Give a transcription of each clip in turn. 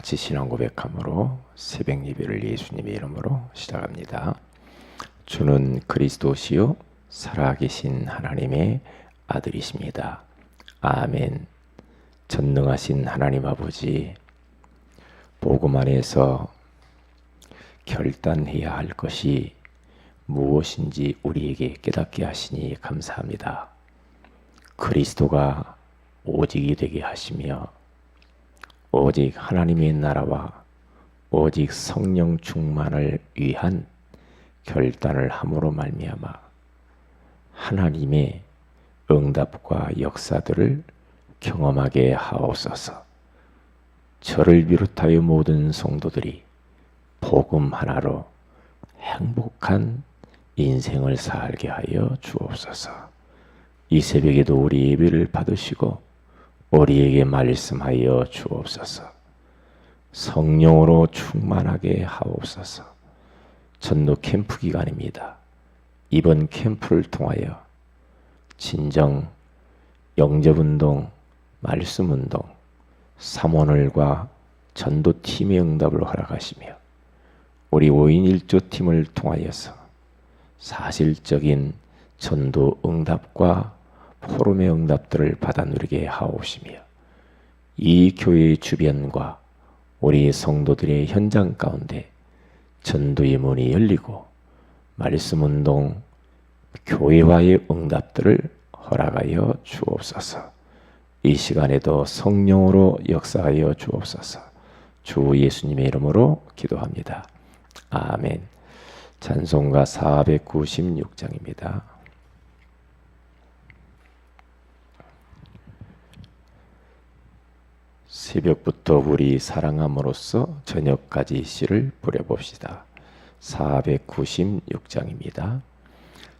같이 신앙 고백함으로 새벽 예배를 예수님의 이름으로 시작합니다. 주는 그리스도시요 살아계신 하나님의 아들이십니다. 아멘. 전능하신 하나님 아버지 복음 안에서 결단해야 할 것이 무엇인지 우리에게 깨닫게 하시니 감사합니다. 그리스도가 오직이 되게 하시며 오직 하나님의 나라와 오직 성령 충만을 위한 결단을 함으로 말미암아 하나님의 응답과 역사들을 경험하게 하옵소서. 저를 비롯하여 모든 성도들이 복음 하나로 행복한 인생을 살게 하여 주옵소서. 이 새벽에도 우리 예배를 받으시고 우리에게 말씀하여 주옵소서. 성령으로 충만하게 하옵소서. 전도 캠프 기간입니다. 이번 캠프를 통하여 진정 영접운동, 말씀운동, 삼원을과 전도팀의 응답을 허락하시며 우리 5인 1조 팀을 통하여서 사실적인 전도 응답과 포럼의 응답들을 받아 누리게 하옵시며 이 교회의 주변과 우리 성도들의 현장 가운데 전도의 문이 열리고 말씀 운동 교회와의 응답들을 허락하여 주옵소서. 이 시간에도 성령으로 역사하여 주옵소서. 주 예수님의 이름으로 기도합니다. 아멘. 찬송가 496장입니다. 새벽부터 우리 사랑함으로써 저녁까지 시를 부려봅시다. 496장입니다.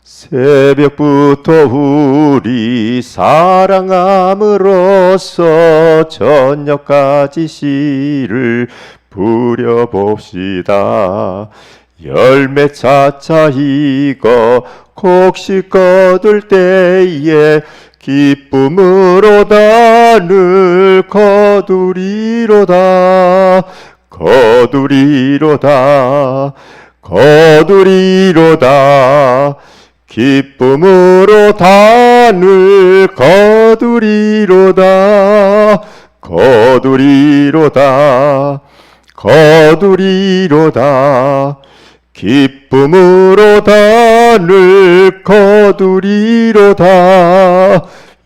새벽부터 우리 사랑함으로써 저녁까지 시를 부려봅시다. 열매 차차 익어 곡식 거둘 때에 기쁨으로 단을 거두리로다 거두리로다 거두리로다. 기쁨으로 단을 거두리로다 거두리로다 거두리로다 기쁨으로 단을 거두리로다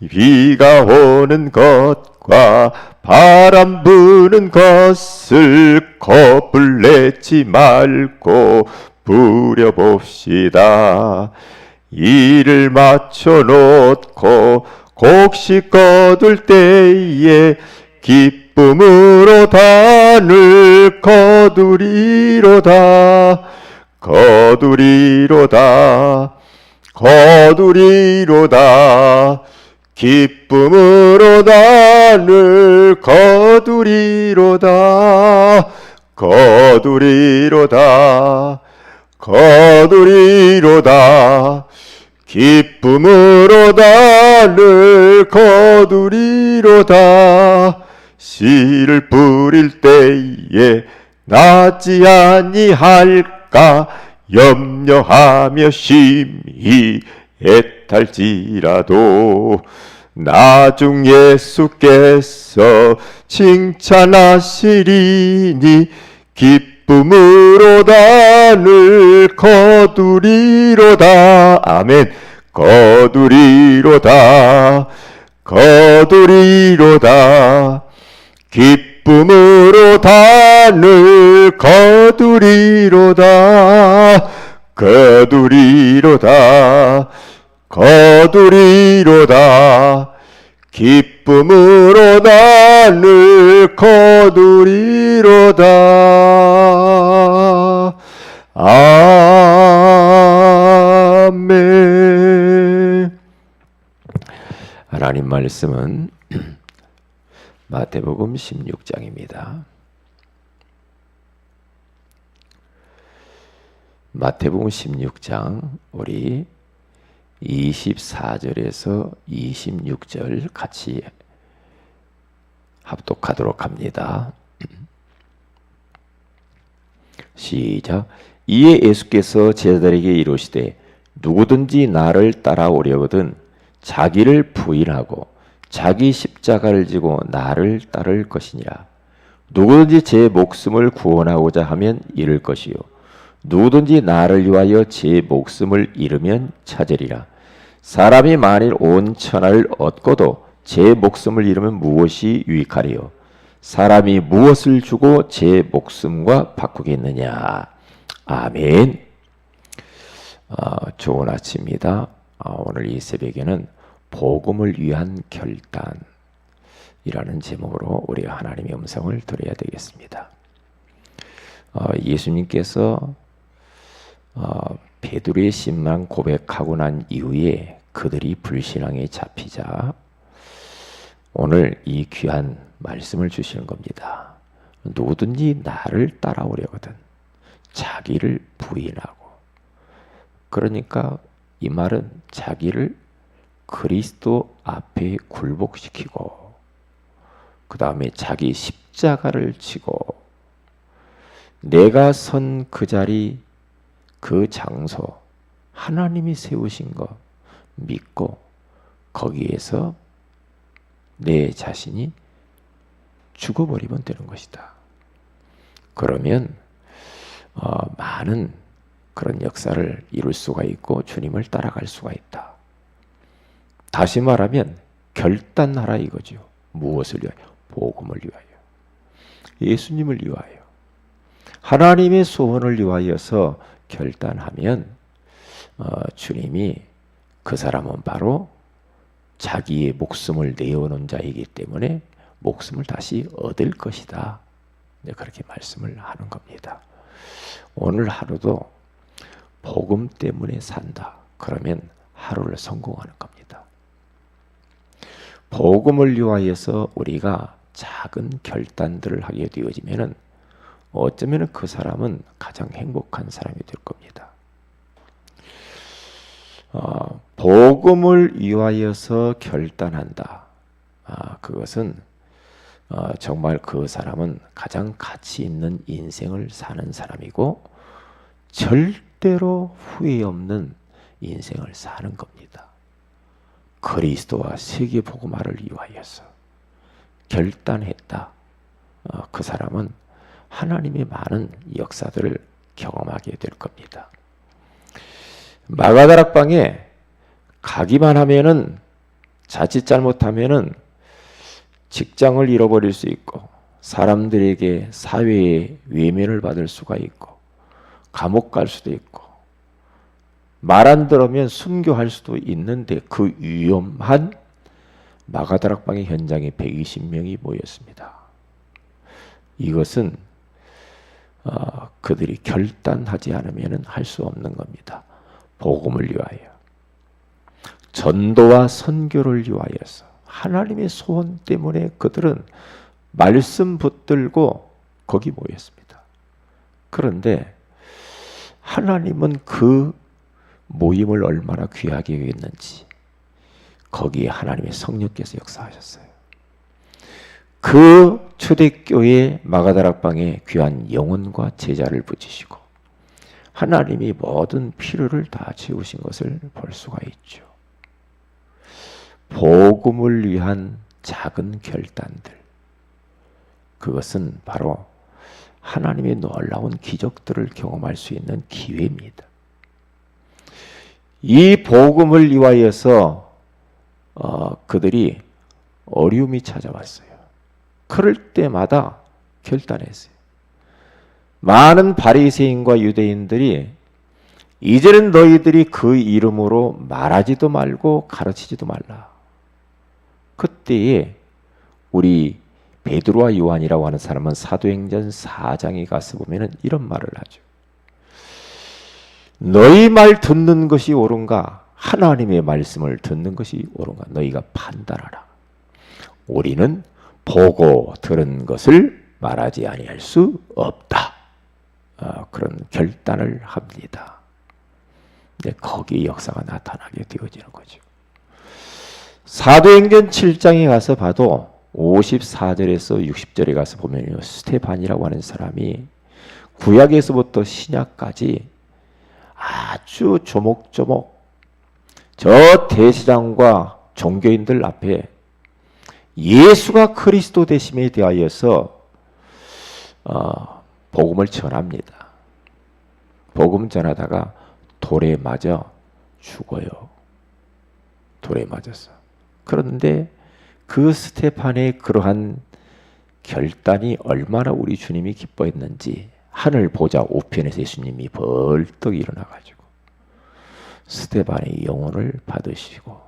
비가 오는 것과 바람 부는 것을 겁을 내지 말고 부려봅시다. 일을 맞춰 놓고 곡식 거둘 때에 기쁨으로 단을 거두리로다. 거두리로다. 거두리로다. 기쁨으로 단을 거두리로다. 거두리로다. 거두리로다. 기쁨으로 단을 거두리로다. 씨를 뿌릴 때에 낫지 아니할 까 염려하며 심히 애탈지라도 나중 예수께서 칭찬하시리니 기쁨으로 단을 거두리로다. 아멘. 거두리로다. 거두리로다. 기쁨 으로 단을 거두리로다. 거두리로다. 거두리로다. 기쁨으로 나를 거두리로다. 아멘. 하나님 말씀은 마태복음 16장입니다. 마태복음 16장 우리 24절에서 26절 같이 합독하도록 합니다. 시작. 이에 예수께서 제자들에게 이르시되 누구든지 나를 따라오려거든 자기를 부인하고 자기 십자가를 지고 나를 따를 것이니라. 누구든지 제 목숨을 구원하고자 하면 잃을 것이요 누구든지 나를 위하여 제 목숨을 잃으면 찾으리라. 사람이 만일 온 천하를 얻고도 제 목숨을 잃으면 무엇이 유익하리요? 사람이 무엇을 주고 제 목숨과 바꾸겠느냐? 아멘. 어, 좋은 아침입니다. 어, 오늘 이 새벽에는 복음을 위한 결단이라는 제목으로 우리가 하나님의 음성을 들어야 되겠습니다. 어, 예수님께서 어, 베드로의 신망 고백하고 난 이후에 그들이 불신앙에 잡히자 오늘 이 귀한 말씀을 주시는 겁니다. 누구든지 나를 따라오려거든 자기를 부인하고 그러니까 이 말은 자기를 그리스도 앞에 굴복시키고 그 다음에 자기 십자가를 지고 내가 선 그 자리 그 장소 하나님이 세우신 거 믿고 거기에서 내 자신이 죽어버리면 되는 것이다. 그러면 어, 많은 그런 역사를 이룰 수가 있고 주님을 따라갈 수가 있다. 다시 말하면 결단하라 이거죠. 무엇을 위하여? 복음을 위하여. 예수님을 위하여. 하나님의 소원을 위하여서 결단하면 어, 주님이 그 사람은 바로 자기의 목숨을 내어놓은 자이기 때문에 목숨을 다시 얻을 것이다. 네, 그렇게 말씀을 하는 겁니다. 오늘 하루도 복음 때문에 산다. 그러면 하루를 성공하는 겁니다. 복음을 위하여서 우리가 작은 결단들을 하게 되어지면은 어쩌면 그 사람은 가장 행복한 사람이 될 겁니다. 어, 복음을 위하여서 결단한다. 아, 그것은 어, 정말 그 사람은 가장 가치 있는 인생을 사는 사람이고 절대로 후회 없는 인생을 사는 겁니다. 그리스도와 세계 복음화를 위하여서 결단했다. 어, 그 사람은 하나님의 많은 역사들을 경험하게 될 겁니다. 마가다락방에 가기만 하면은 자칫 잘못하면은 직장을 잃어버릴 수 있고 사람들에게 사회에 외면을 받을 수가 있고 감옥 갈 수도 있고 말 안 들으면 순교할 수도 있는데 그 위험한 마가다락방의 현장에 120명이 모였습니다. 이것은 어, 그들이 결단하지 않으면 할 수 없는 겁니다. 복음을 위하여 전도와 선교를 위하여서 하나님의 소원 때문에 그들은 말씀 붙들고 거기 모였습니다. 그런데 하나님은 그 모임을 얼마나 귀하게 여겼는지 거기에 하나님의 성령께서 역사하셨어요. 그 초대교회 마가다락방에 귀한 영혼과 제자를 붙이시고 하나님이 모든 필요를 다 채우신 것을 볼 수가 있죠. 복음을 위한 작은 결단들. 그것은 바로 하나님의 놀라운 기적들을 경험할 수 있는 기회입니다. 이 복음을 위하여서 어, 그들이 어려움이 찾아왔어요. 그럴 때마다 결단했어요. 많은 바리새인과 유대인들이 이제는 너희들이 그 이름으로 말하지도 말고 가르치지도 말라. 그때에 우리 베드로와 요한이라고 하는 사람은 사도행전 4장에 가서 보면은 이런 말을 하죠. 너희 말 듣는 것이 옳은가? 하나님의 말씀을 듣는 것이 옳은가? 너희가 판단하라. 우리는 보고 들은 것을 말하지 아니할 수 없다. 어, 그런 결단을 합니다. 근데 거기 역사가 나타나게 되어지는 거죠. 사도행전 7장에 가서 봐도 54절에서 60절에 가서 보면요. 스테반이라고 하는 사람이 구약에서부터 신약까지 아주 조목조목 저 대시장과 종교인들 앞에 예수가 그리스도 되심에 대하여서 어, 복음을 전합니다. 복음 전하다가 돌에 맞아 죽어요. 돌에 맞았어. 그런데 그 스테판의 그러한 결단이 얼마나 우리 주님이 기뻐했는지 하늘 보자 우편에서 예수님이 벌떡 일어나가지고 스테반의 영혼을 받으시고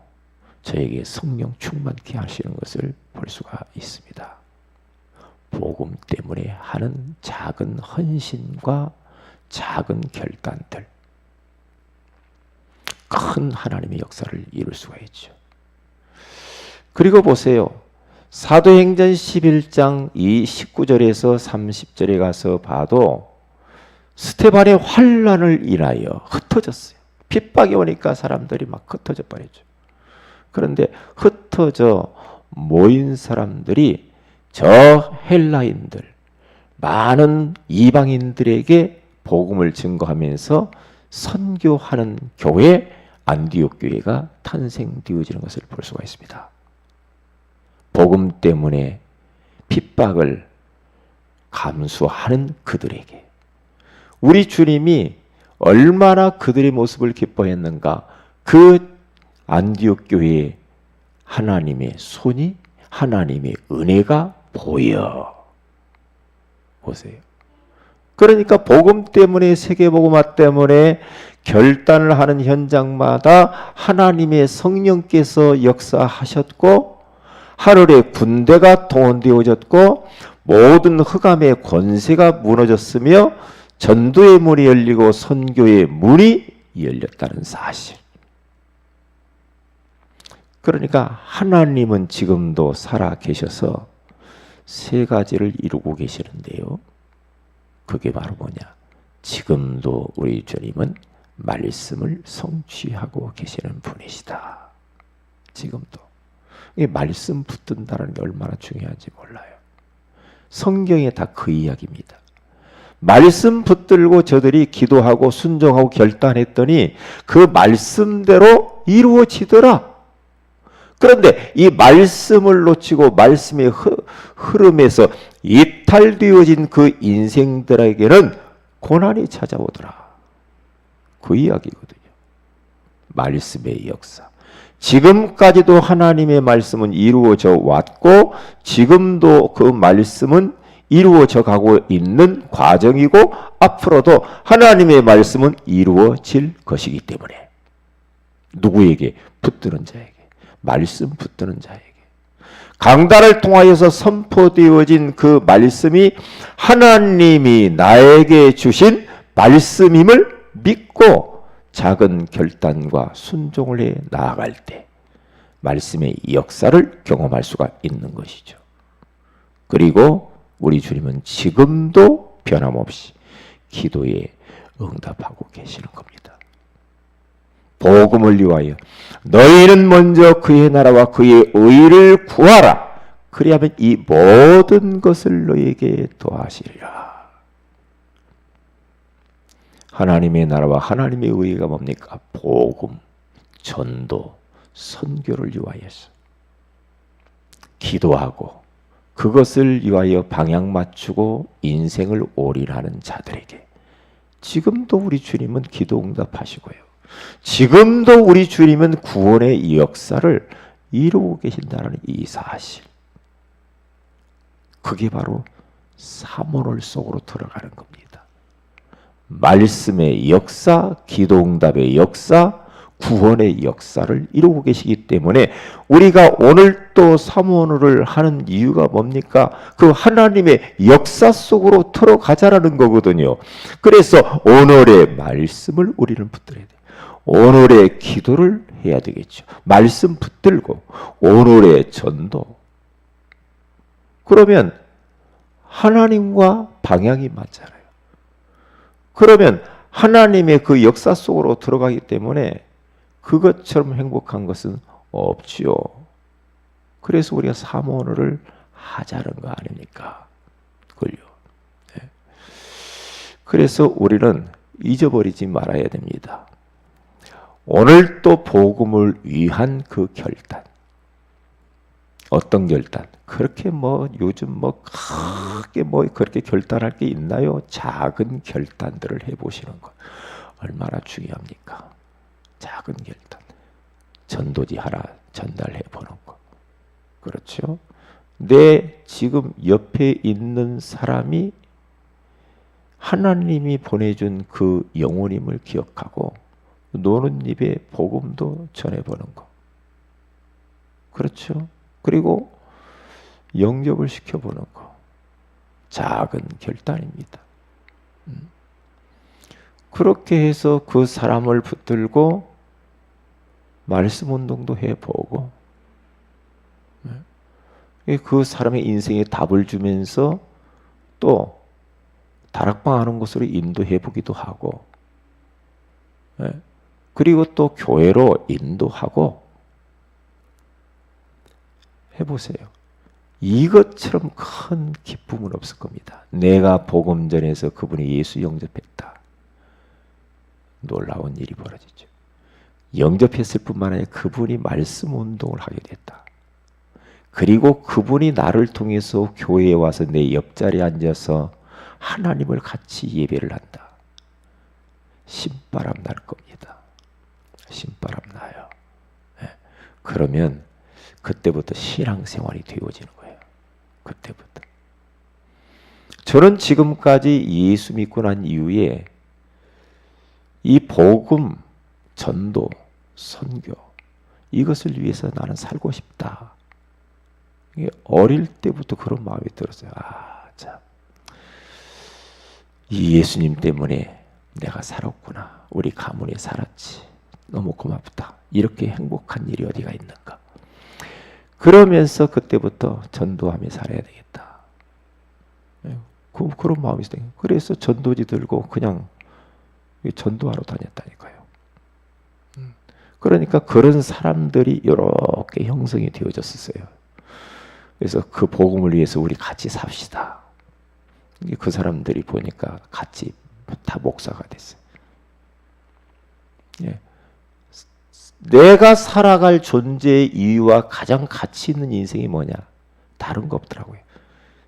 저에게 성령 충만케 하시는 것을 볼 수가 있습니다. 복음 때문에 하는 작은 헌신과 작은 결단들 큰 하나님의 역사를 이룰 수가 있죠. 그리고 보세요. 사도행전 11장 이 19절에서 30절에 가서 봐도 스테반의 환란을 인하여 흩어졌어요. 핍박이 오니까 사람들이 막 흩어져 버리죠. 그런데 흩어져 모인 사람들이 저 헬라인들 많은 이방인들에게 복음을 증거하면서 선교하는 교회 안디옥 교회가 탄생되어지는 것을 볼 수가 있습니다. 복음 때문에 핍박을 감수하는 그들에게 우리 주님이 얼마나 그들의 모습을 기뻐했는가 그 안디옥 교회에 하나님의 손이 하나님의 은혜가 보여 보세요. 그러니까 복음 때문에 세계복음화 때문에 결단을 하는 현장마다 하나님의 성령께서 역사하셨고 하늘의 군대가 동원되어졌고 모든 흑암의 권세가 무너졌으며 전도의 문이 열리고 선교의 문이 열렸다는 사실. 그러니까 하나님은 지금도 살아 계셔서 세 가지를 이루고 계시는데요. 그게 바로 뭐냐? 지금도 우리 주님은 말씀을 성취하고 계시는 분이시다. 지금도. 이 말씀 붙든다는 게 얼마나 중요한지 몰라요. 성경에 다 그 이야기입니다. 말씀 붙들고 저들이 기도하고 순종하고 결단했더니 그 말씀대로 이루어지더라. 그런데 이 말씀을 놓치고 말씀의 흐름에서 이탈되어진 그 인생들에게는 고난이 찾아오더라. 그 이야기거든요. 말씀의 역사. 지금까지도 하나님의 말씀은 이루어져 왔고 지금도 그 말씀은 이루어져 가고 있는 과정이고 앞으로도 하나님의 말씀은 이루어질 것이기 때문에 누구에게? 붙드는 자에게. 말씀 붙드는 자에게. 강단을 통하여서 선포되어진 그 말씀이 하나님이 나에게 주신 말씀임을 믿고 작은 결단과 순종을 해 나아갈 때 말씀의 역사를 경험할 수가 있는 것이죠. 그리고 우리 주님은 지금도 변함없이 기도에 응답하고 계시는 겁니다. 복음을 위하여 너희는 먼저 그의 나라와 그의 의를 구하라. 그리하면 이 모든 것을 너희에게 더하시리라. 하나님의 나라와 하나님의 의가 뭡니까? 복음, 전도, 선교를 위하여서 기도하고 그것을 위하여 방향 맞추고 인생을 올인하는 자들에게 지금도 우리 주님은 기도 응답하시고요. 지금도 우리 주님은 구원의 역사를 이루고 계신다는 이 사실. 그게 바로 사모를 속으로 들어가는 겁니다. 말씀의 역사, 기도응답의 역사, 구원의 역사를 이루고 계시기 때문에 우리가 오늘 또 사모를 하는 이유가 뭡니까? 그 하나님의 역사 속으로 들어가자라는 거거든요. 그래서 오늘의 말씀을 우리는 붙들어야 돼. 오늘의 기도를 해야 되겠죠. 말씀 붙들고 오늘의 전도. 그러면 하나님과 방향이 맞잖아요. 그러면 하나님의 그 역사 속으로 들어가기 때문에 그것처럼 행복한 것은 없지요. 그래서 우리가 사모를 하자는 거 아닙니까? 그걸요. 네. 그래서 우리는 잊어버리지 말아야 됩니다. 오늘 또 복음을 위한 그 결단. 어떤 결단? 그렇게 뭐 요즘 뭐 크게 뭐 그렇게 결단할 게 있나요? 작은 결단들을 해보시는 것 얼마나 중요합니까? 작은 결단. 전도지 하나 전달해 보는 거. 그렇죠? 내 지금 옆에 있는 사람이 하나님이 보내준 그 영혼임을 기억하고 노는 입에 복음도 전해보는 거. 그렇죠? 그리고 영접을 시켜보는 거. 작은 결단입니다. 음. 그렇게 해서 그 사람을 붙들고 말씀 운동도 해보고 네. 그 사람의 인생에 답을 주면서 또 다락방 하는 곳으로 인도해 보기도 하고 네. 그리고 또 교회로 인도하고 해보세요. 이것처럼 큰 기쁨은 없을 겁니다. 내가 복음 전에서 그분이 예수 영접했다. 놀라운 일이 벌어지죠. 영접했을 뿐만 아니라 그분이 말씀 운동을 하게 됐다. 그리고 그분이 나를 통해서 교회에 와서 내 옆자리에 앉아서 하나님을 같이 예배를 한다. 신바람 날 겁니다. 신바람 나요. 네. 그러면 그때부터 신앙생활이 되어지는. 그때부터. 저는 지금까지 예수 믿고 난 이후에 이 복음, 전도, 선교 이것을 위해서 나는 살고 싶다. 어릴 때부터 그런 마음이 들었어요. 아, 참. 이 예수님 때문에 내가 살았구나. 우리 가문이 살았지. 너무 고맙다. 이렇게 행복한 일이 어디가 있는가. 그러면서 그때부터 전도하며 살아야 되겠다. 예, 그, 그런 마음이 있어요. 그래서 전도지 들고 그냥 전도하러 다녔다니까요. 음. 그러니까 그런 사람들이 이렇게 형성이 되어졌었어요. 그래서 그 복음을 위해서 우리 같이 삽시다. 그 사람들이 보니까 같이 다 목사가 됐어요. 예. 내가 살아갈 존재의 이유와 가장 가치 있는 인생이 뭐냐? 다른 거 없더라고요.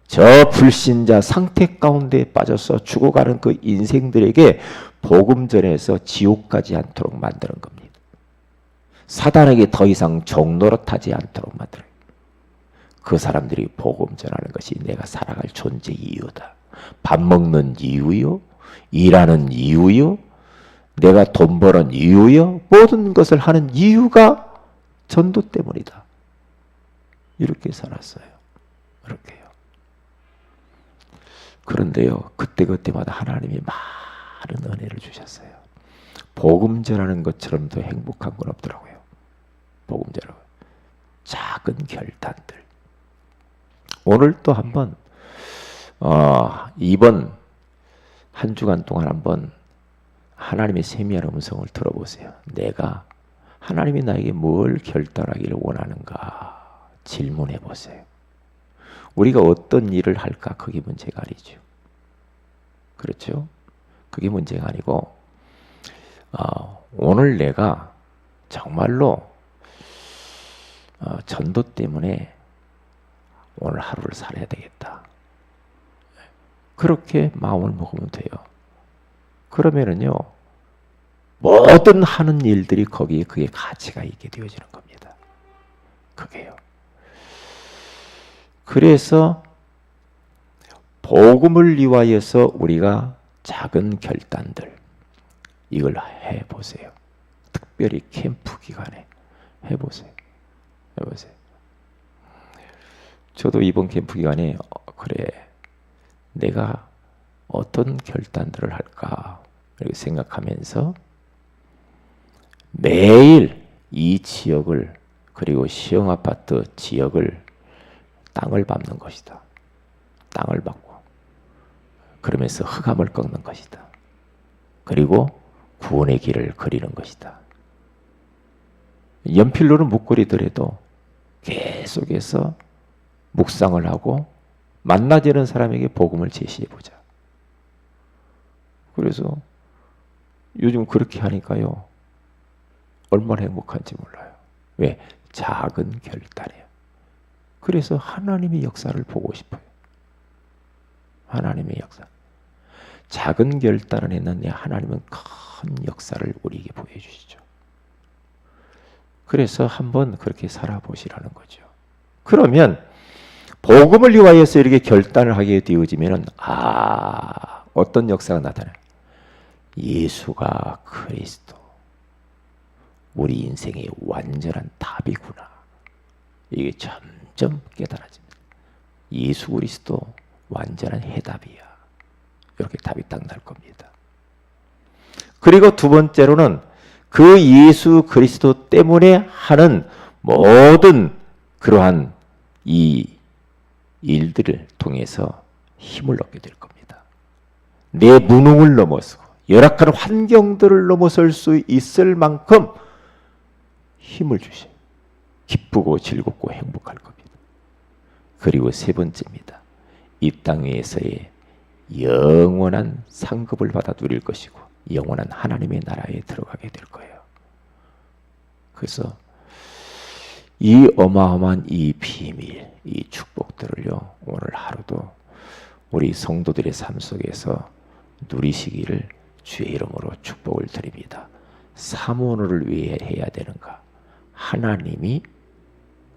저 불신자 상태 가운데 빠져서 죽어가는 그 인생들에게 복음 전에서 지옥까지 않도록 만드는 겁니다. 사단에게 더 이상 종노릇하지 않도록 만들어요. 그 사람들이 복음 전하는 것이 내가 살아갈 존재 이유다. 밥 먹는 이유요, 일하는 이유요, 내가 돈 버는 이유요, 모든 것을 하는 이유가 전도 때문이다. 이렇게 살았어요. 이렇게요. 그런데요, 그때그때마다 하나님이 많은 은혜를 주셨어요. 복음 전하는 것처럼 더 행복한 건 없더라고요. 복음 전하고. 작은 결단들. 오늘 또 한번, 어, 이번 한 주간 동안 한번 하나님의 세미한 음성을 들어보세요. 내가 하나님이 나에게 뭘 결단하기를 원하는가 질문해 보세요. 우리가 어떤 일을 할까 그게 문제가 아니죠. 그렇죠? 그게 문제가 아니고 어, 오늘 내가 정말로 어, 전도 때문에 오늘 하루를 살아야 되겠다. 그렇게 마음을 먹으면 돼요. 그러면은요, 모든 하는 일들이 거기에 그게 가치가 있게 되어지는 겁니다. 그게요. 그래서 복음을 위하여서 우리가 작은 결단들 이걸 해 보세요. 특별히 캠프 기간에 해 보세요. 해 보세요. 저도 이번 캠프 기간에 어, 그래 내가 어떤 결단들을 할까 이렇게 생각하면서 매일 이 지역을 그리고 시형 아파트 지역을 땅을 밟는 것이다. 땅을 밟고 그러면서 흑암을 꺾는 것이다. 그리고 구원의 길을 그리는 것이다. 연필로는 못 그리더라도 계속해서 묵상을 하고 만나지는 사람에게 복음을 제시해 보자. 그래서 요즘 그렇게 하니까요. 얼마나 행복한지 몰라요. 왜? 작은 결단이에요. 그래서 하나님의 역사를 보고 싶어요. 하나님의 역사. 작은 결단을 했는데 하나님은 큰 역사를 우리에게 보여주시죠. 그래서 한번 그렇게 살아보시라는 거죠. 그러면 복음을 위하여서 이렇게 결단을 하게 되어지면 아 어떤 역사가 나타나요? 예수가 그리스도 우리 인생의 완전한 답이구나. 이게 점점 깨달아집니다. 예수 그리스도 완전한 해답이야. 이렇게 답이 딱 날 겁니다. 그리고 두 번째로는 그 예수 그리스도 때문에 하는 모든 그러한 이 일들을 통해서 힘을 얻게 될 겁니다. 내 무능을 넘어서 열악한 환경들을 넘어설 수 있을 만큼 힘을 주셔. 기쁘고 즐겁고 행복할 겁니다. 그리고 세 번째입니다. 이 땅 위에서의 영원한 상급을 받아 누릴 것이고 영원한 하나님의 나라에 들어가게 될 거예요. 그래서 이 어마어마한 이 비밀, 이 축복들을요 오늘 하루도 우리 성도들의 삶 속에서 누리시기를 주의 이름으로 축복을 드립니다. 사모를 위해 해야 되는가? 하나님이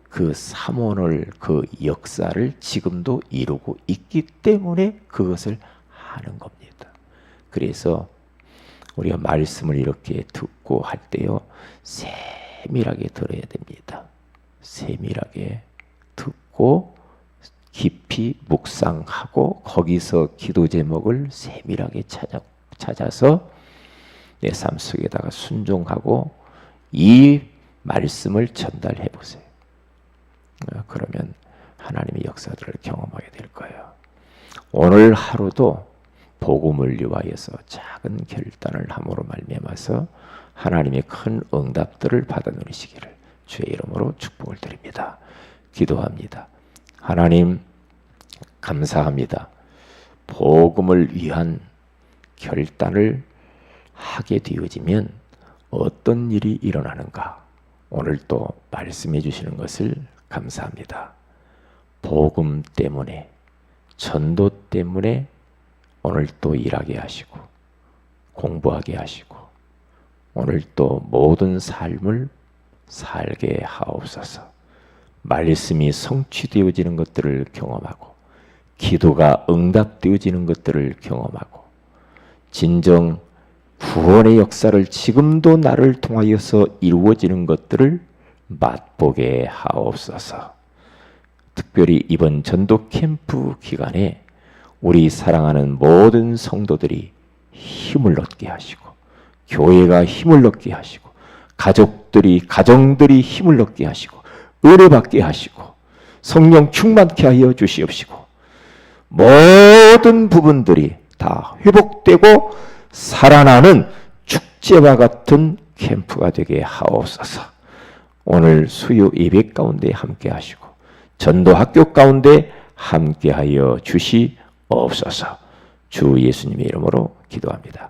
그 삼원을 그 역사를 지금도 이루고 있기 때문에 그것을 하는 겁니다. 그래서 우리가 말씀을 이렇게 듣고 할 때요 세밀하게 들어야 됩니다. 세밀하게 듣고 깊이 묵상하고 거기서 기도 제목을 세밀하게 찾아 찾아서 내 삶 속에다가 순종하고 이 말씀을 전달해 보세요. 어, 그러면 하나님의 역사들을 경험하게 될 거예요. 오늘 하루도 복음을 위하여서 작은 결단을 함으로 말미암아서 하나님의 큰 응답들을 받아 누리시기를 주의 이름으로 축복을 드립니다. 기도합니다. 하나님 감사합니다. 복음을 위한 결단을 하게 되어지면 어떤 일이 일어나는가? 오늘 또 말씀해 주시는 것을 감사합니다. 복음 때문에 전도 때문에 오늘 또 일하게 하시고 공부하게 하시고 오늘 또 모든 삶을 살게 하옵소서. 말씀이 성취되어지는 것들을 경험하고 기도가 응답되어지는 것들을 경험하고 진정 구원의 역사를 지금도 나를 통하여서 이루어지는 것들을 맛보게 하옵소서. 특별히 이번 전도 캠프 기간에 우리 사랑하는 모든 성도들이 힘을 얻게 하시고 교회가 힘을 얻게 하시고 가족들이 가정들이 힘을 얻게 하시고 은혜 받게 하시고 성령 충만케 하여 주시옵시고 모든 부분들이 다 회복되고 살아나는 축제와 같은 캠프가 되게 하옵소서. 오늘 수요 예배 가운데 함께 하시고 전도 학교 가운데 함께 하여 주시옵소서. 주 예수님의 이름으로 기도합니다.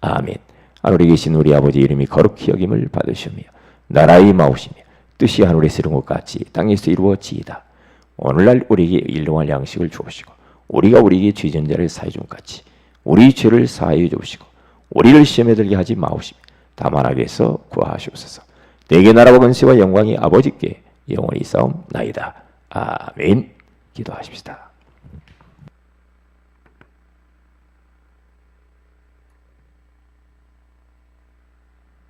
아멘. 하늘에 계신 우리 아버지 이름이 거룩히 여김을 받으시며 나라의 마오시며 뜻이 하늘에서 이룬 것 같이 땅에서 이루어지이다. 오늘날 우리에게 일용할 양식을 주옵시고 우리가 우리에게 죄전자를 사해 준 같이 우리 죄를 사하여 주옵시고 우리를 시험에 들게 하지 마옵시며 다만 악에서 구하시옵소서. 내게 나라와 권세와 영광이 아버지께 영원히 싸움 나이다. 아멘. 기도하십시다.